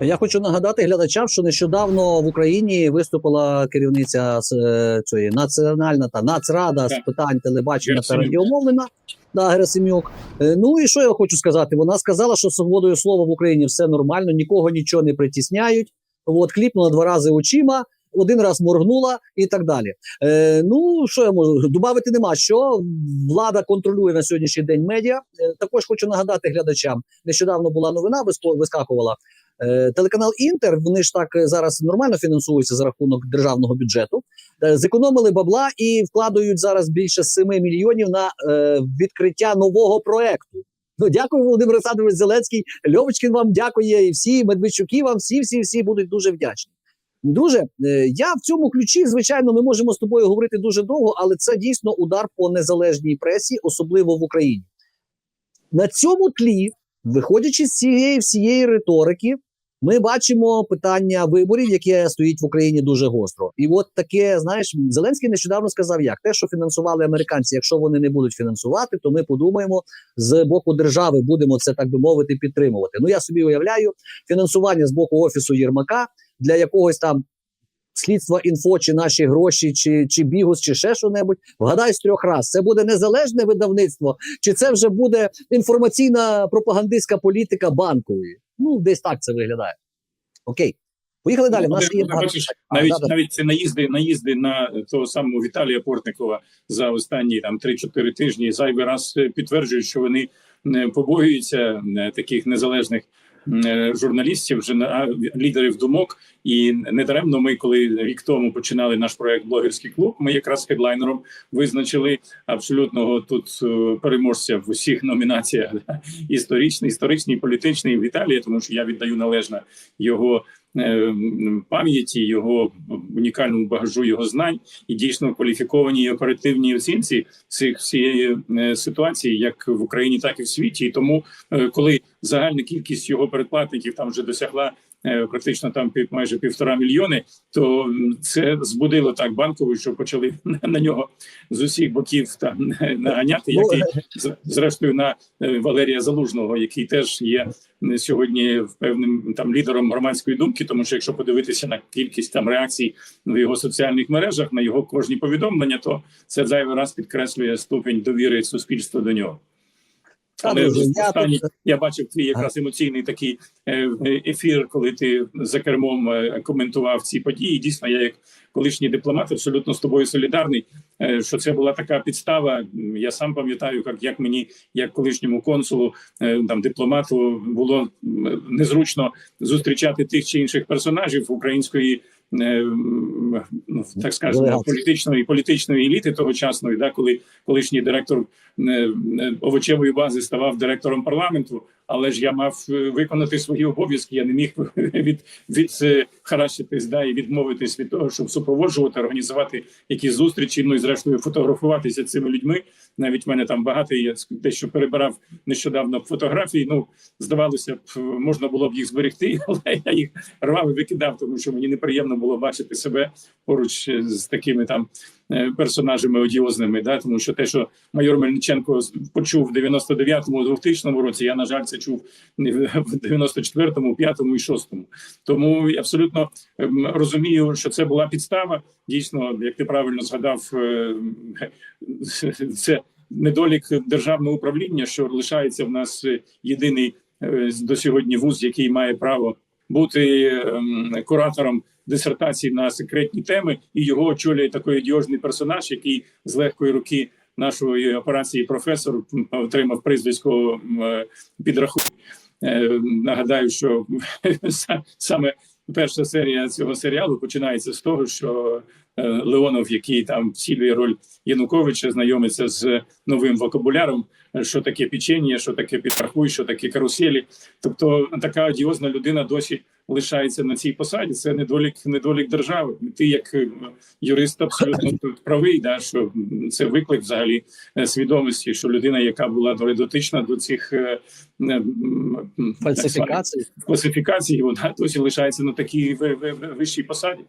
Я хочу нагадати глядачам, що нещодавно в Україні виступила керівниця е, цієї національна та нацрада з питань телебачення та радіомовлення. Да, Герасим'юк. Е, Ну і що я хочу сказати? Вона сказала, що свободою слова в Україні все нормально, нікого нічого не притісняють. От кліпнула два рази очима, один раз моргнула і так далі. Е, ну що я можу добавити? Нема що влада контролює на сьогоднішній день медіа. Е, також хочу нагадати глядачам. Нещодавно була новина, вискакувала. Е, Телеканал Інтер, вони ж так е, зараз нормально фінансуються за рахунок державного бюджету. Е, Зекономили бабла і вкладають зараз більше 7 мільйонів на відкриття нового проекту. Ну, дякую, Володимир Олександрович Зеленський. Льовочкін вам дякує, і всі Медведчуки вам всі, всі, всі будуть дуже вдячні. Дуже Е, я в цьому ключі, звичайно, ми можемо з тобою говорити дуже довго, але це дійсно удар по незалежній пресі, особливо в Україні. На цьому тлі, виходячи з цієї всієї риторики, ми бачимо питання виборів, яке стоїть в Україні дуже гостро. І от таке, знаєш, Зеленський нещодавно сказав, як те, що фінансували американці, якщо вони не будуть фінансувати, то ми подумаємо з боку держави, будемо це так би мовити підтримувати. Ну я собі уявляю фінансування з боку офісу Єрмака для якогось там. Слідства інфо, чи наші гроші, чи, чи бігус, чи ще що-небудь. Вгадай з трьох раз. Це буде незалежне видавництво, чи це вже буде інформаційна пропагандистська політика банкової? Ну, десь так це виглядає. Окей. Поїхали далі. Ну, нас є багато- бачиш, навіть а, да. навіть це наїзди, наїзди на того самого Віталія Портникова за останні там 3-4 тижні зайвий раз е, підтверджують, що вони е, побоюються е, таких незалежних журналістів, жена- лідерів думок. І недаремно ми, коли рік тому починали наш проект Блогерський клуб, ми якраз хедлайнером визначили абсолютного тут е, переможця в усіх номінаціях історичний, історичний, політичний в Італії, тому що я віддаю належне його е, пам'яті, його унікальному багажу його знань і дійсно кваліфікованій і оперативній оцінці цих всієї е, ситуації, як в Україні, так і в світі. І тому, е, коли загальна кількість його передплатників там вже досягла. Е, Практично там пів- майже півтора мільйони, то це збудило так банкову, що почали на нього з усіх боків там наганяти, Ну, як і з- зрештою на е, Валерія Залужного, який теж є е, сьогодні певним там лідером громадської думки, тому що якщо подивитися на кількість там реакцій в його соціальних мережах, на його кожні повідомлення, то це зайвий раз підкреслює ступінь довіри суспільства до нього. Але вже я я бачив твій якраз емоційний такий е, ефір, коли ти за кермом е, коментував ці події. Дійсно, я як колишній дипломат абсолютно з тобою солідарний. е, Що це була така підстава. Я сам пам'ятаю, як, як мені, як колишньому консулу, там дипломату, було незручно зустрічати тих чи інших персонажів української. Е, Ну, так скажемо, політичної політичної еліти тогочасної, да, коли колишній директор е, е, овочевої бази ставав директором парламенту, але ж я мав виконати свої обов'язки. Я не міг від, від е, да, і відмовитись від того, щоб супроводжувати, організувати якісь зустрічі. Ну і зрештою фотографуватися цими людьми. Навіть в мене там багато я дещо перебирав нещодавно фотографії. Ну здавалося б, можна було б їх зберегти, але я їх рвав і викидав, тому що мені неприємно було бачити себе поруч е, з такими там персонажами одіозними. Да, тому що те, що майор Мельниченко почув в 99-му, 2000 році, я на жаль це чув в 94-му, 5-му і 6-му. Тому я абсолютно ем, розумію, що це була підстава. Дійсно, як ти правильно згадав, е, це недолік державного управління, що лишається в нас е, єдиний е, до сьогодні вуз, який має право бути ем, куратором дисертацій на секретні теми, і його очолює такий одіозний персонаж, який з легкої руки нашої операції професор отримав прізвисько м, е, підрахунок. Е, Нагадаю, що саме перша серія цього серіалу починається з того, що е, Леонов, який там втілює роль Януковича, знайомиться з новим вокабуляром, що таке печення, що таке підрахуй, що таке каруселі. Тобто така одіозна людина досі лишається на цій посаді. Це недолік, недолік держави. Ти як е, юрист абсолютно правий, да що це виклик взагалі е, свідомості, що людина, яка була дотична до цих е, е, фальсифікації. класифікацій, вона досі лишається на такій ви- ви- ви- вищій посаді.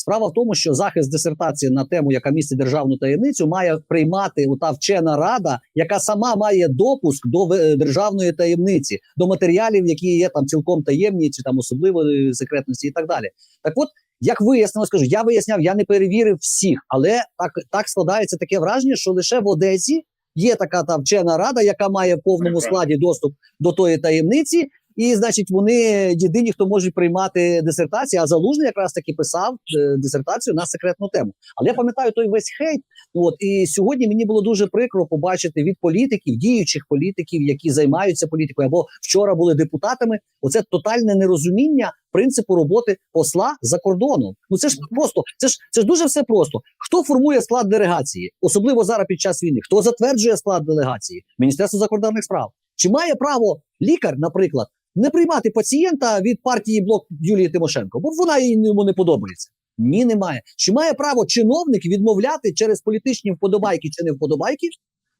Справа в тому, що захист дисертації на тему, яка містить державну таємницю, має приймати та вчена рада, яка сама має допуск до е, державної таємниці, до матеріалів, які є там цілком таємні, чи там особливої секретності, і так далі. Так, от як вияснилось, скажу, я виясняв, я не перевірив всіх, але так, так складається таке враження, що лише в Одесі є така та вчена рада, яка має в повному складі доступ до тої таємниці. І, значить, вони єдині, хто можуть приймати дисертації, а залужний якраз таки писав е, дисертацію на секретну тему. Але я пам'ятаю той весь хейт. От і сьогодні мені було дуже прикро побачити від політиків, діючих політиків, які займаються політикою, або вчора були депутатами. Оце тотальне нерозуміння принципу роботи посла за кордоном. Ну це ж просто це ж це ж дуже все просто. Хто формує склад делегації, особливо зараз під час війни? Хто затверджує склад делегації? Міністерство закордонних справ. Чи має право лікар, наприклад, не приймати пацієнта від партії блок Юлії Тимошенко, бо вона йому не подобається? Ні, немає. Чи має право чиновник відмовляти через політичні вподобайки чи не вподобайки,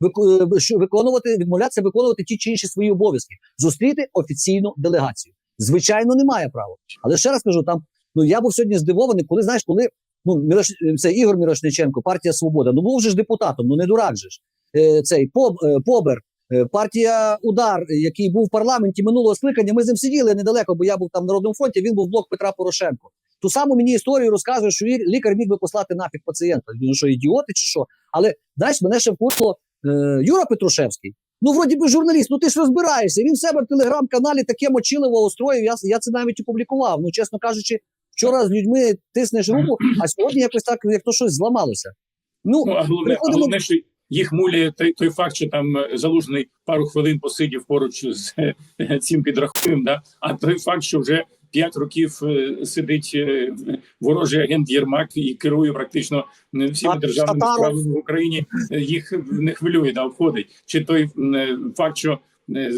е, виконувати, відмовлятися виконувати ті чи інші свої обов'язки, зустріти офіційну делегацію? Звичайно, немає права. Але ще раз кажу, там ну я був сьогодні здивований, коли знаєш, коли ну Мірош, це Ігор Мірошниченко, партія Свобода. Ну був же ж депутатом, ну не дурак же ж. Е, цей Поб, е, Побер, е, партія Удар, е, який був в парламенті минулого скликання. Ми з ним сиділи недалеко, бо я був там в Народному фронті. Він був блок Петра Порошенко. Ту саму мені історію розказує, що лікар міг би послати нафіг пацієнта. Ну що, ідіоти чи що? Але знаєш, мене ще вкурило е, Юра Петрушевський. Ну, вроді би журналіст, ну ти ж розбираєшся. Він в себе в телеграм-каналі таке мочиливо устроїв. Я, я це навіть опублікував. Ну, чесно кажучи, вчора з людьми тиснеш руку, а сьогодні якось так, як то щось зламалося. Ну, Ну, а головне, а головне, що їх муляє той, той факт, що там е, залужний пару хвилин посидів поруч з е, цим підрахунком, да? а той факт, що вже п'ять років е, сидить е, ворожий агент Єрмак і керує практично е, всіма державними справами в Україні, е, їх не хвилює, да, обходить. Чи той е, факт, що е,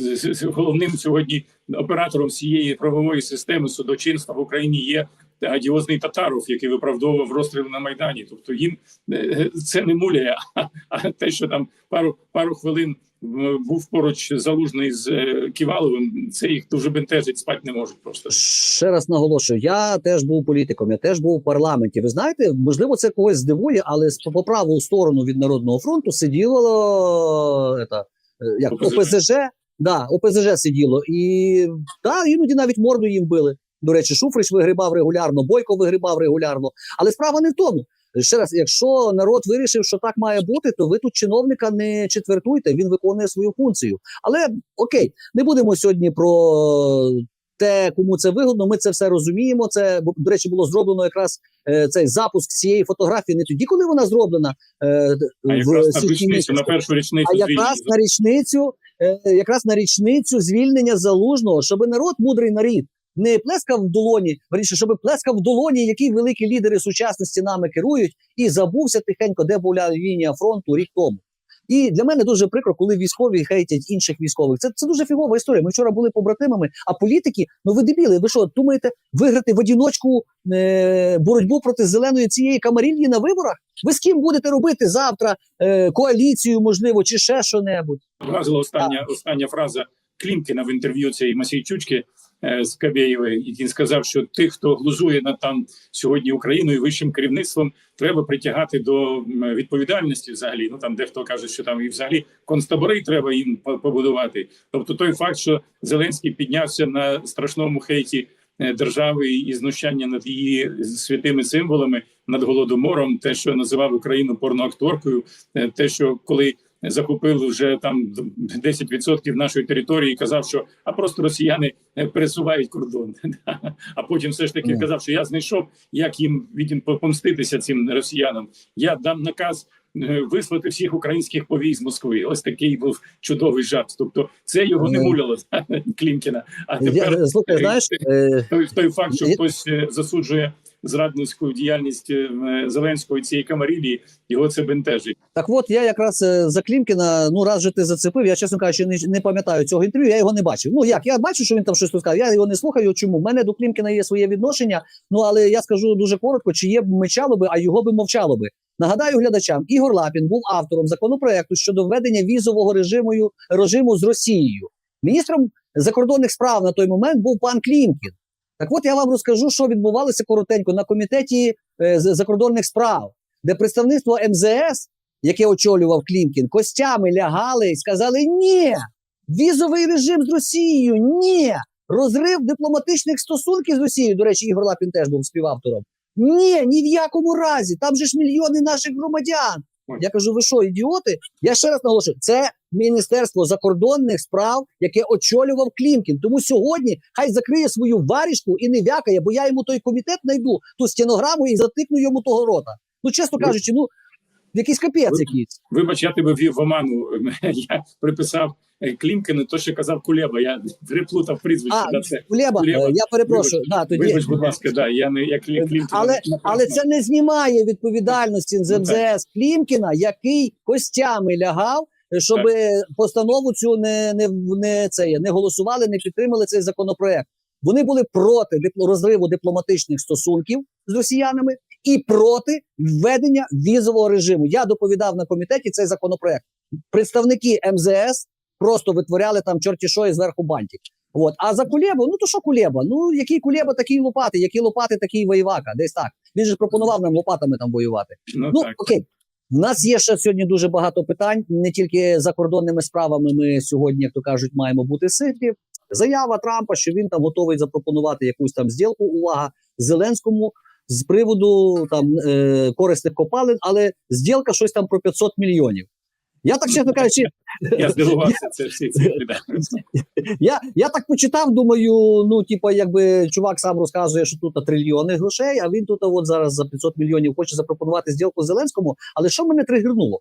головним сьогодні оператором всієї правової системи судочинства в Україні є адіозний татаров, який виправдовував розстріл на майдані. Тобто їм е, це не муляє, а, те, що там пару пару хвилин був поруч залужний з е, Ківаловим, це їх дуже бентежить, спати не можуть просто. Ще раз наголошую, я теж був політиком, я теж був у парламенті. Ви знаєте, можливо, це когось здивує, але по праву сторону від народного фронту сиділо ета, е, як ОПЗЖ. ОПЗЖ, да, ОПЗЖ сиділо, і да, іноді навіть морду їм били. До речі, Шуфрич вигрібав регулярно, Бойко вигрібав регулярно. Але справа не в тому. Ще раз, якщо народ вирішив, що так має бути, то ви тут чиновника не четвертуйте, він виконує свою функцію. Але окей, не будемо сьогодні про те, кому це вигодно. Ми це все розуміємо. Це до речі було зроблено якраз е, цей запуск цієї фотографії не тоді, коли вона зроблена е, а в січні місяці, на першу річницю а якраз звільнення. на річницю, е, якраз на річницю звільнення залужного, щоб народ, мудрий нарід, не плескав в долоні, верніше, щоб плескав в долоні, які великі лідери сучасності нами керують, і забувся тихенько, де була лінія фронту рік тому. І для мене дуже прикро, коли військові хейтять інших військових. Це, це дуже фігова історія. Ми вчора були побратимами, а політики, ну ви дебіли, ви що, думаєте виграти в одіночку е, боротьбу проти зеленої цієї камарільї на виборах? Ви з ким будете робити завтра е, коаліцію, можливо, чи ще що-небудь? Вразила остання, остання фраза Клімкіна в інтерв'ю цієї Масійчучки з Кабєєвої, який сказав, що тих, хто глузує над там сьогодні Україною вищим керівництвом, треба притягати до відповідальності взагалі. Ну там дехто каже, що там і взагалі концтабори треба їм побудувати. Тобто, той факт, що Зеленський піднявся на страшному хейті е, держави і знущання над її святими символами, над голодомором, те, що називав Україну порноакторкою, е, те, що коли захопили вже там 10% нашої території, і казав, що а просто росіяни е, пересувають кордон. А потім все ж таки казав, що я знайшов, як їм від помститися цим росіянам. Я дам наказ. е, Вислати всіх українських повій з Москви. Ось такий був чудовий жарт. Тобто, це його не муляло Клімкіна. А тепер Я, слухай, знаєш, е, той, той факт, що хтось е, засуджує зрадницьку діяльність е, Зеленського і цієї камарілії, його це бентежить. Так от я якраз е, за Клімкіна, ну раз же ти зацепив, я чесно кажучи, не, не пам'ятаю цього інтерв'ю, я його не бачив. Ну як, я бачу, що він там щось розказав, я його не слухаю. Чому? У мене до Клімкіна є своє відношення, ну але я скажу дуже коротко, чи є б мечало би, а його би мовчало би. Нагадаю глядачам, Ігор Лапін був автором законопроекту щодо введення візового режиму, режиму з Росією. Міністром закордонних справ на той момент був пан Клімкін. Так от я вам розкажу, що відбувалося коротенько на комітеті е, закордонних справ, де представництво МЗС, яке очолював Клімкін, костями лягали і сказали: ні, візовий режим з Росією, ні, розрив дипломатичних стосунків з Росією. До речі, Ігор Лапін теж був співавтором. Ні, ні в якому разі. Там же ж мільйони наших громадян. Я кажу, ви що, ідіоти? Я ще раз наголошую, це Міністерство закордонних справ, яке очолював Клімкін. Тому сьогодні хай закриє свою варішку і не вякає, бо я йому той комітет знайду, ту стенограму і затикну йому того рота. Ну, чесно кажучи, ну якийсь капець якийсь. Вибач, я тебе ввів в оману. Я приписав е, Клімкіну, то що казав Кулеба. Я переплутав прізвище. А, да, це. Кулеба, Кулеба. е, я перепрошую. Да, тоді. Вибач, будь ласка, да, я не як Клі- Клімкіна. Але, але це не знімає відповідальності з Ну, МЗС Клімкіна, який костями лягав, щоб постанову цю не, не, не, це, є, не голосували, не підтримали цей законопроект. Вони були проти розриву дипломатичних стосунків з росіянами і проти введення візового режиму. Я доповідав на комітеті цей законопроект. Представники МЗС просто витворяли там чорті що і зверху бантик. От. А за Кулебу, ну то що Кулеба? Ну який Кулеба, такий лопати, які лопати, такий воєвака. Десь так. Він же пропонував нам лопатами там воювати. ну, Ну так. окей. В нас є ще сьогодні дуже багато питань. Не тільки закордонними справами ми сьогодні, як то кажуть, маємо бути ситі. Заява Трампа, що він там готовий запропонувати якусь там зділку. Увага Зеленському з приводу там е, корисних копалин, але зділка щось там про 500 мільйонів. Я так чесно кажучи, Я здивувався це всі ці я, я так почитав, думаю, ну, типа, якби чувак сам розказує, що тут трильйони грошей, а він тут от зараз за 500 мільйонів хоче запропонувати зділку Зеленському. Але що мене тригернуло?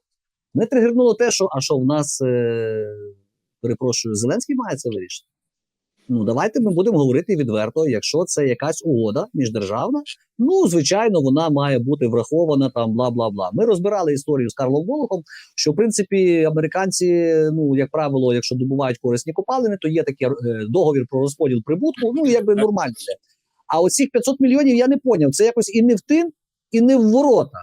Мене тригернуло те, що а що в нас, е, перепрошую, Зеленський має це вирішити. Ну, давайте ми будемо говорити відверто, якщо це якась угода міждержавна, ну звичайно, вона має бути врахована там, бла бла бла. Ми розбирали історію з Карлом Волохом, що в принципі американці, ну як правило, якщо добувають корисні копалини, то є такий е, договір про розподіл прибутку. Ну якби нормально. А оцих 500 мільйонів я не поняв. Це якось і не в тин, і не в ворота.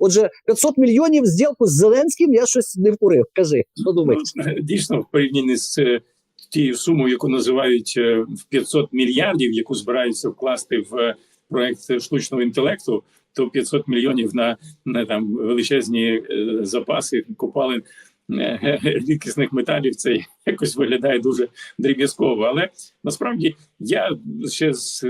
Отже, 500 мільйонів зділку з Зеленським я щось не вкурив. Кажи, що думаєш? Ну, дійсно, в порівнянні з е, тією сумою, яку називають е, в 500 мільярдів, яку збираються вкласти в е, проект штучного інтелекту, то 500 мільйонів на, на там величезні е, запаси копалин рідкісних металів. Це якось виглядає дуже дріб'язково. Але насправді я ще з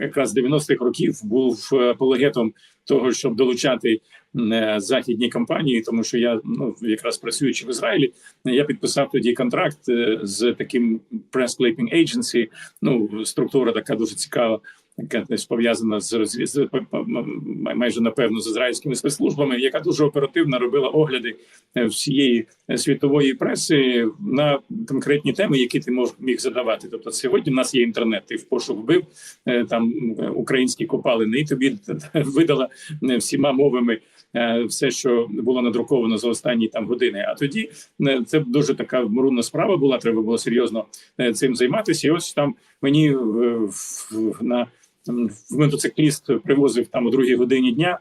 якраз 90-х років був апологетом того, щоб долучати е, західні компанії, тому що я ну якраз працюючи в Ізраїлі, я підписав тоді контракт е, з таким Press Clipping Agency, Ну структура така дуже цікава, яка десь пов'язана з розві... з п- п- м- майже напевно з ізраїльськими спецслужбами, яка дуже оперативно робила огляди е, всієї е, світової преси на конкретні теми, які ти мож міг задавати. Тобто, сьогодні в нас є інтернет. Ти в пошук вбив е, там українські копалини, і тобі видала всіма мовами все, що було надруковано за останні там години. А тоді це дуже така мурунна справа була. Треба було серйозно цим займатися. І ось там мені на мотоцикліст привозив там о другій годині дня.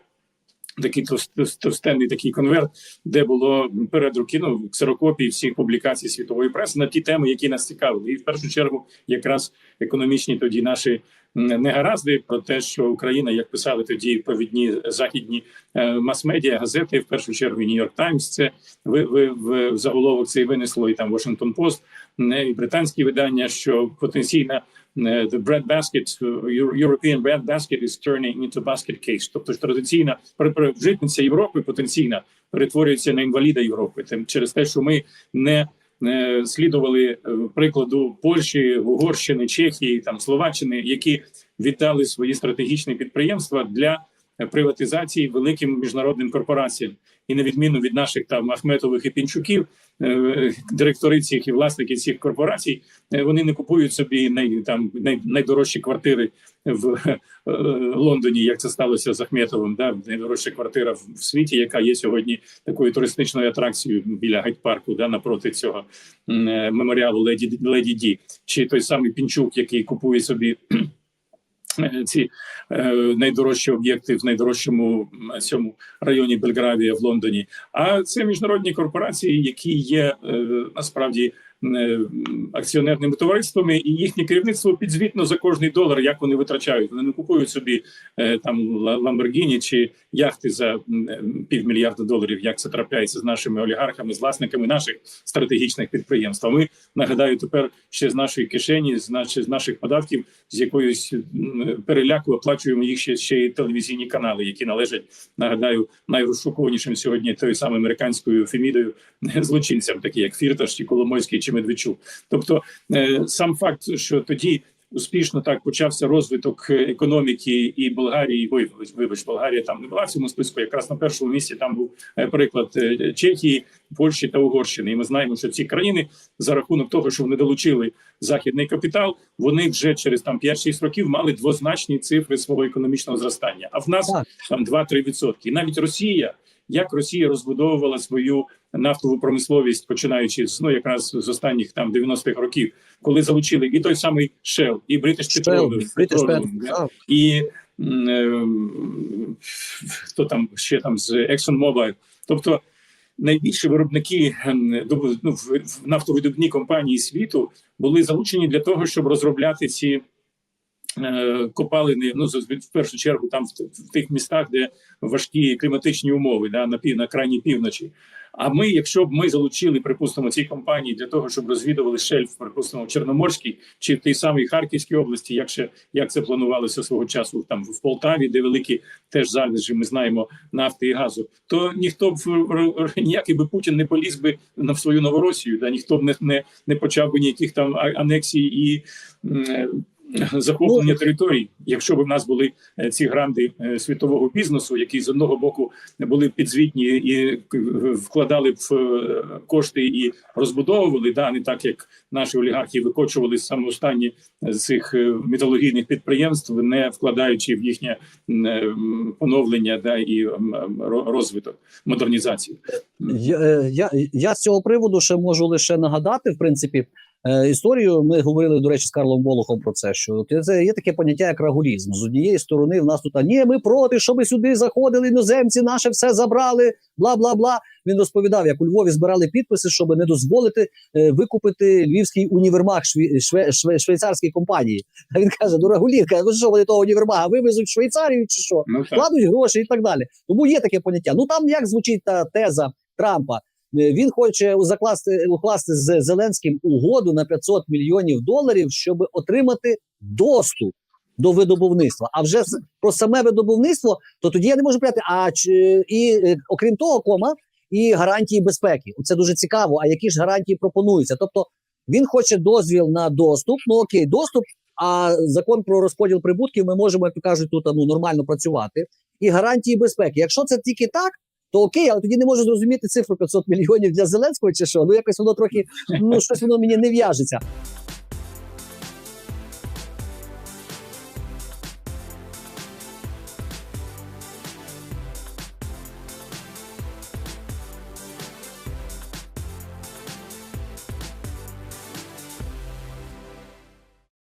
Такий товст- товст- товстенний такий конверт, де було перед руки ну, ксерокопії всіх публікацій світової преси на ті теми, які нас цікавили, і в першу чергу якраз економічні тоді наші негаразди про те, що Україна, як писали тоді провідні західні е, мас-медіа, газети, в першу чергу Нью-Йорк Таймс, це ви, ви в заголовок цей винесло і там Washington Post, і британські видання, що потенційна е, the bread basket, European bread basket is turning into basket case. Тобто ж традиційна житниця Європи потенційна перетворюється на інваліда Європи. Тим через те, що ми не слідували е, прикладу Польщі, Угорщини, Чехії, там Словаччини, які віддали свої стратегічні підприємства для е, приватизації великим міжнародним корпораціям. І на відміну від наших там Ахметових і Пінчуків, е, директори цих і власники цих корпорацій, е, вони не купують собі най, там най, найдорожчі квартири в е, Лондоні, як це сталося з Ахметовим. Да? Найдорожча квартира в, світі, яка є сьогодні такою туристичною атракцією біля гайд-парку, да, напроти цього меморіалу Леді Леді Ді, чи той самий Пінчук, який купує собі. Ці е, найдорожчі об'єкти в найдорожчому цьому районі Бельгравія в Лондоні. А це міжнародні корпорації, які є е, насправді акціонерними товариствами, і їхнє керівництво підзвітно за кожний долар, як вони витрачають. Вони не купують собі е, там Ламборгіні чи яхти за е, півмільярда доларів, як це трапляється з нашими олігархами, з власниками наших стратегічних підприємств. А ми нагадаю, тепер ще з нашої кишені, з наших, з наших податків, з якоюсь переляку оплачуємо їх ще ще й телевізійні канали, які належать, нагадаю, найрозшукуванішим сьогодні тою самою американською фемідою злочинцям, такі як Фірташ, чи Коломойський, чи Медведчук. Тобто, е, сам факт, що тоді. Успішно так почався розвиток е, економіки і Болгарії. Ой, вибач, Болгарія там не була в цьому списку. Якраз на першому місці там був е, приклад Чехії, Польщі та Угорщини. І ми знаємо, що ці країни за рахунок того, що вони долучили західний капітал, вони вже через там 5-6 років мали двозначні цифри свого економічного зростання. А в нас Так. там 2-3 відсотки. І навіть Росія, як Росія розбудовувала свою нафтову промисловість, починаючи з ну якраз з останніх там 90-х років, коли залучили і той самий Shell, і British Petroleum, Petroleum, Petroleum, да, і е, хто там ще там з ExxonMobil. Тобто найбільші виробники ем, ну, нафтовидобні компанії світу були залучені для того, щоб розробляти ці. е, Копалини, ну в першу чергу, там в, в тих містах, де важкі кліматичні умови, да, на пів на крайній півночі. А ми, якщо б ми залучили, припустимо, ці компанії для того, щоб розвідували шельф, припустимо, в Чорноморській чи в тій самій Харківській області, як ще як це планувалося свого часу, там в Полтаві, де великі теж залежі, ми знаємо нафти і газу, то ніхто б ніякий би Путін не поліз би на свою Новоросію, да ніхто б не, не, не почав би ніяких там анексій і. Захоплення територій, якщо б в нас були е, ці гранди е, світового бізнесу, які з одного боку були підзвітні і вкладали б е, кошти і розбудовували, да не так як наші олігархи викочували саме останні з цих металургійних підприємств, не вкладаючи в їхнє поновлення да і розвиток модернізацію. Я, я, я з цього приводу ще можу лише нагадати, в принципі, історію. Ми говорили, до речі, з Карлом Волохом про це. Що це є таке поняття, як рагулізм. З однієї сторони, в нас тут а ні, ми проти, щоб сюди заходили іноземці, наше все забрали, бла бла бла. Він розповідав, як у Львові збирали підписи, щоб не дозволити е, викупити львівський універмаг шві, шве, шве, швейцарській компанії. А він каже: ну рагулівка, ви що вони того універмага вивезуть в Швейцарію чи що? Ну так. вкладуть гроші і так далі. Тому є таке поняття. Ну там як звучить та теза Трампа. Е, Він хоче закласти укласти з Зеленським угоду на 500 мільйонів доларів, щоб отримати доступ до видобувництва. А вже про саме видобувництво, то тоді я не можу прийняти. А чи і е, окрім того, кома і гарантії безпеки. Це дуже цікаво. А які ж гарантії пропонуються? Тобто він хоче дозвіл на доступ. Ну окей, доступ. А закон про розподіл прибутків ми можемо, як то кажуть, тут ну нормально працювати і гарантії безпеки. Якщо це тільки так, то окей, але тоді не можу зрозуміти цифру 500 мільйонів для Зеленського чи що. Ну якось воно трохи ну щось воно мені не в'яжеться.